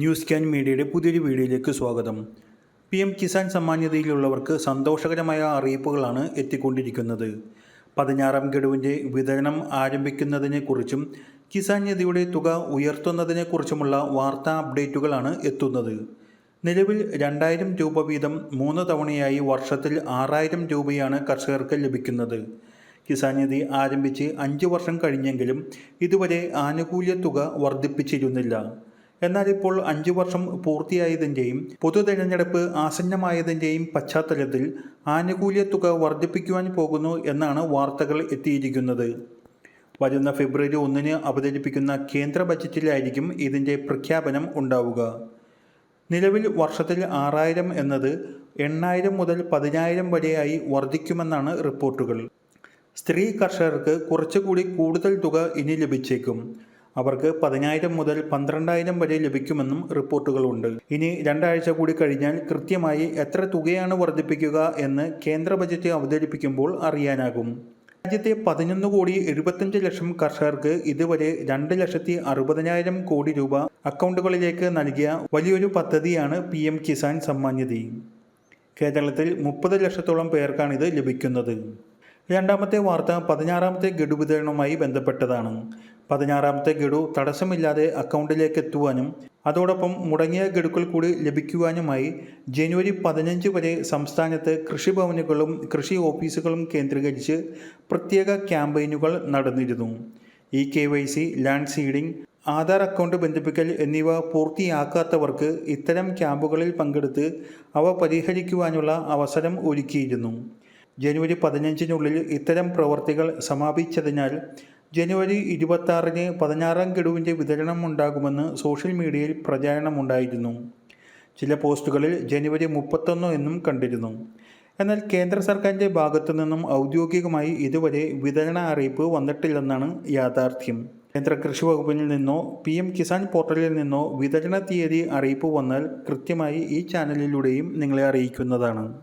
News can മീഡിയയുടെ പുതിയൊരു വീഡിയോയിലേക്ക് സ്വാഗതം. പി എം കിസാൻ സമ്മാൻ നിധിയിലുള്ളവർക്ക് സന്തോഷകരമായ അറിയിപ്പുകളാണ് എത്തിക്കൊണ്ടിരിക്കുന്നത്. പതിനാറാം ഗഡുവിന്റെ വിതരണം ആരംഭിക്കുന്നതിനെക്കുറിച്ചും കിസാൻ നിധിയുടെ തുക ഉയർത്തുന്നതിനെക്കുറിച്ചുമുള്ള വാർത്താ അപ്ഡേറ്റുകളാണ് എത്തുന്നത്. നിലവിൽ രണ്ടായിരം രൂപ വീതം മൂന്ന് തവണയായി വർഷത്തിൽ ആറായിരം രൂപയാണ് കർഷകർക്ക് ലഭിക്കുന്നത്. കിസാൻ നിധി ആരംഭിച്ച് അഞ്ച് വർഷം കഴിഞ്ഞെങ്കിലും ഇതുവരെ ആനുകൂല്യ തുക വർദ്ധിപ്പിച്ചിരുന്നില്ല. എന്നാൽ ഇപ്പോൾ അഞ്ചു വർഷം പൂർത്തിയായതിന്റെയും പൊതു തെരഞ്ഞെടുപ്പ് ആസന്നമായതിന്റെയും പശ്ചാത്തലത്തിൽ ആനുകൂല്യ തുക വർദ്ധിപ്പിക്കുവാൻ പോകുന്നു എന്നാണ് വാർത്തകൾ എത്തിയിരിക്കുന്നത്. വരുന്ന ഫെബ്രുവരി ഒന്നിന് അവതരിപ്പിക്കുന്ന കേന്ദ്ര ബജറ്റിലായിരിക്കും ഇതിന്റെ പ്രഖ്യാപനം ഉണ്ടാവുക. നിലവിൽ വർഷത്തിൽ ആറായിരം എന്നത് എണ്ണായിരം മുതൽ പതിനായിരം വരെയായി വർദ്ധിക്കുമെന്നാണ് റിപ്പോർട്ടുകൾ. സ്ത്രീ കർഷകർക്ക് കുറച്ചുകൂടി കൂടുതൽ തുക ഇനി ലഭിച്ചേക്കും. അവർക്ക് പതിനായിരം മുതൽ പന്ത്രണ്ടായിരം വരെ ലഭിക്കുമെന്നും റിപ്പോർട്ടുകളുണ്ട്. ഇനി രണ്ടാഴ്ച കൂടി കഴിഞ്ഞാൽ കൃത്യമായി എത്ര തുകയാണ് വർദ്ധിപ്പിക്കുക എന്ന് കേന്ദ്ര ബജറ്റ് അവതരിപ്പിക്കുമ്പോൾ അറിയാനാകും. രാജ്യത്തെ പതിനൊന്ന് കോടി എഴുപത്തഞ്ച് ലക്ഷം കർഷകർക്ക് ഇതുവരെ രണ്ട് ലക്ഷത്തി അറുപതിനായിരം കോടി രൂപ അക്കൗണ്ടുകളിലേക്ക് നൽകിയ വലിയൊരു പദ്ധതിയാണ് പി എം കിസാൻ സമ്മാൻ കേരളത്തിൽ മുപ്പത് ലക്ഷത്തോളം പേർക്കാണിത് ലഭിക്കുന്നത്. രണ്ടാമത്തെ വാർത്ത പതിനാറാമത്തെ ഗഡു വിതരണവുമായി ബന്ധപ്പെട്ടതാണ്. പതിനാറാമത്തെ ഗഡു തടസ്സമില്ലാതെ അക്കൗണ്ടിലേക്ക് എത്തുവാനും അതോടൊപ്പം മുടങ്ങിയ ഗഡുക്കൾ കൂടി ലഭിക്കുവാനുമായി ജനുവരി പതിനഞ്ച് വരെ സംസ്ഥാനത്ത് കൃഷിഭവനുകളും കൃഷി ഓഫീസുകളും കേന്ദ്രീകരിച്ച് പ്രത്യേക ക്യാമ്പയിനുകൾ നടന്നിരുന്നു. E K Y C land seeding Aadhaar account ബന്ധിപ്പിക്കൽ എന്നിവ പൂർത്തിയാക്കാത്തവർക്ക് ഇത്തരം ക്യാമ്പുകളിൽ പങ്കെടുത്ത് അവ പരിഹരിക്കുവാനുള്ള അവസരം ഒരുക്കിയിരുന്നു. ജനുവരി പതിനഞ്ചിനുള്ളിൽ ഇത്തരം പ്രവർത്തികൾ സമാപിച്ചതിനാൽ ജനുവരി ഇരുപത്താറിന് പതിനാറാം ഗഡുവിന്റെ വിതരണം ഉണ്ടാകുമെന്ന് സോഷ്യൽ മീഡിയയിൽ പ്രചാരണമുണ്ടായിരുന്നു. ചില പോസ്റ്റുകളിൽ ജനുവരി മുപ്പത്തൊന്ന് എന്നും കണ്ടിരുന്നു. എന്നാൽ കേന്ദ്ര സർക്കാരിന്റെ ഭാഗത്തു നിന്നും ഔദ്യോഗികമായി ഇതുവരെ വിതരണ അറിയിപ്പ് വന്നിട്ടില്ലെന്നാണ് യാഥാർത്ഥ്യം. കേന്ദ്ര കൃഷി വകുപ്പിൽ നിന്നോ പി എം കിസാൻ പോർട്ടലിൽ നിന്നോ വിതരണ തീയതി അറിയിപ്പ് വന്നാൽ കൃത്യമായി ഈ ചാനലിലൂടെയും നിങ്ങളെ അറിയിക്കുന്നതാണ്.